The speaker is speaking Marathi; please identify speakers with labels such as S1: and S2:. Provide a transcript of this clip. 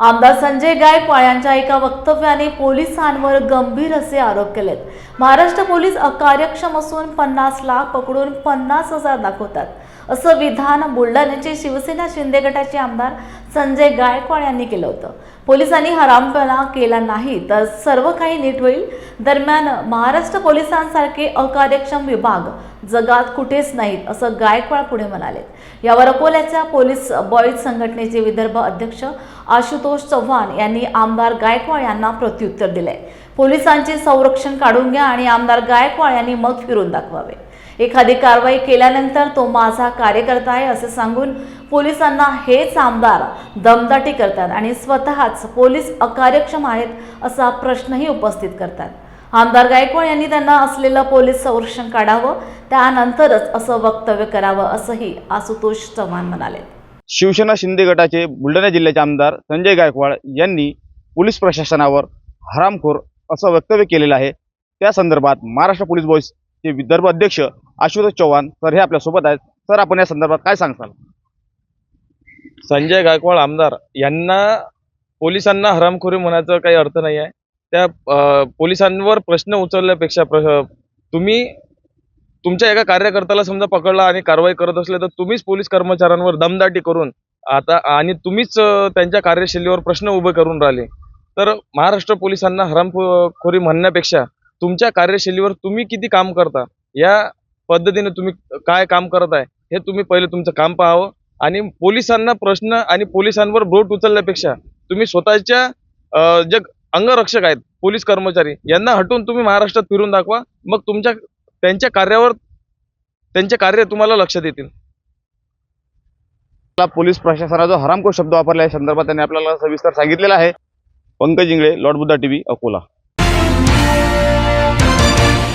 S1: आमदार संजय गायकवाड यांच्या एका वक्तव्याने पोलिसांवर गंभीर असे आरोप केलेत. महाराष्ट्र पोलीस अकार्यक्षम असून पन्नास लाख पकडून पन्नास हजार दाखवतात. असं विधान बुलढाण्याचे शिवसेना शिंदे गटाचे आमदार संजय गायकवाड यांनी केलं होतं. पोलिसांनी हरामपणा केला नाही तर सर्व काही नीट होईल. दरम्यान महाराष्ट्र पोलिसांसारखे अकार्यक्षम विभाग जगात कुठेच नाहीत असं गायकवाड पुढे म्हणाले. यावर अकोल्याच्या पोलीस बॉईज संघटनेचे विदर्भ अध्यक्ष आशुतोष चव्हाण यांनी आमदार गायकवाड यांना प्रत्युत्तर दिले पोलिसांचे संरक्षण काढून घ्या आणि आमदार गायकवाड यांनी मग फिरून दाखवावे. एखादी कारवाई केल्यानंतर तो माझा कार्यकर्ता आहे असे सांगून पोलिसांना हेच आमदार दमदाटी करतात आणि स्वतःच पोलीस अकार्यक्षम आहेत असा प्रश्नही उपस्थित करतात. आमदार गायकवाड यांनी त्यांना असलेलं पोलीस संरक्षण काढावं त्यानंतरच असं वक्तव्य करावं असंही आशुतोष चव्हाण म्हणाले.
S2: शिवसेना शिंदे गटाचे बुलढाणा जिल्ह्याचे आमदार संजय गायकवाड यांनी पोलीस प्रशासनावर हरामखोर असं वक्तव्य केलेलं आहे. त्या संदर्भात महाराष्ट्र पोलीस बॉईजचे विदर्भ अध्यक्ष आशुतोष चव्हाण सर हे आपल्यासोबत आहेत. सर आपण या संदर्भात काय सांगताल?
S3: संजय गायकवाड आमदार यांना पोलिसांना हरामखोरी म्हणायचा काही अर्थ नाही आहे त्या पोलिसांवर प्रश्न उचलल्यापेक्षा प्र तुम्ही तुमच्या एका कार्यकर्त्याला समजा पकडला आणि कारवाई करत असले तर तुम्हीच पोलीस कर्मचाऱ्यांवर दमदाटी करून आता आणि तुम्हीच त्यांच्या कार्यशैलीवर प्रश्न उभे करून राहिले. तर महाराष्ट्र पोलिसांना हरामखोरी म्हणण्यापेक्षा तुमच्या कार्यशैलीवर तुम्ही किती काम करता? या पद्धतीने तुम्ही काय काम करत आहे हे तुम्ही पहिले तुमचं काम पाहावं. आणि पोलिसांना प्रश्न आणि पोलिसांवर बोट उचलण्यापेक्षा तुम्ही स्वतःच्या जे अंगरक्षक आहेत पोलीस कर्मचारी यांना हटवून तुम्ही महाराष्ट्रात फिरून दाखवा. मग तुमच्या त्यांच्या कार्यावर त्यांचे कार्य तुम्हाला लक्षात येतील.
S2: आपला पोलीस प्रशासनाचा जो हरामखोर शब्द वापरला या संदर्भात त्यांनी आपल्याला सविस्तर सांगितलेला आहे. Pankaj Ingle Lord Buddha TV Akola.